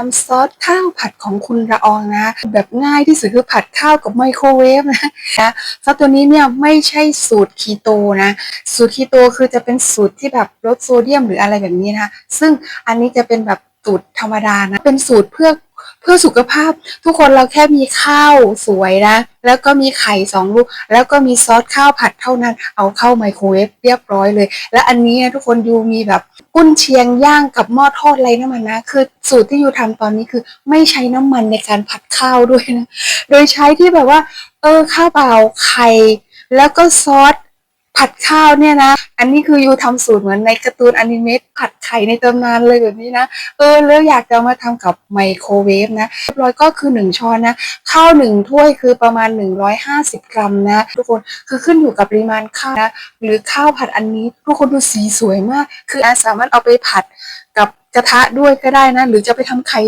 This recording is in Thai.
ทำซอสข้าวผัดของคุณละอองนะ แบบง่ายที่สุดคือผัดข้าวกับไมโครเวฟนะนะซอสตัวนี้เนี่ยไม่ใช่สูตรคีโตนะ สูตรคีโตคือจะเป็นสูตรที่แบบลดโซเดียมหรืออะไรแบบนี้นะซึ่งอันนี้จะเป็นแบบสูตรธรรมดานะเป็นสูตรเพื่อ พื่อสุขภาพทุกคนเราแค่มีข้าวสวยนะ แล้วก็มีไข่สองลูก แล้วก็มีซอสข้าวผัดเท่านั้น เอาเข้าไมโครเวฟเรียบร้อยเลย และอันนี้ทุกคนยูมีแบบกุ้นเชียงย่างกับหม้อทอดไรน้ำมันนะ คือสูตรที่ยูทำตอนนี้คือไม่ใช้น้ำมันในการผัดข้าวด้วยนะ โดยใช้ที่แบบว่า เออข้าวเปล่าไข่แล้วก็ซอส ผัดข้าวเนี่ยนะ อันนี้คือยูทำสูตรเหมือนในการ์ตูนอนิเมะผัดไข่ในตำนานเลยแบบนี้นะ เออแล้วอยากจะมาทำกับไมโครเวฟนะเรียบร้อยก็คือ 1 ช้อนนะ ข้าวหนึ่งถ้วยคือประมาณ 150 กรัมนะ ทุกคนคือขึ้นอยู่กับปริมาณข้าวนะ หรือข้าวผัดอันนี้ ทุกคนดูสีสวยมาก คืออาสามารถเอาไปผัดกับกระทะด้วยก็ได้นะ หรือจะไปทำไข่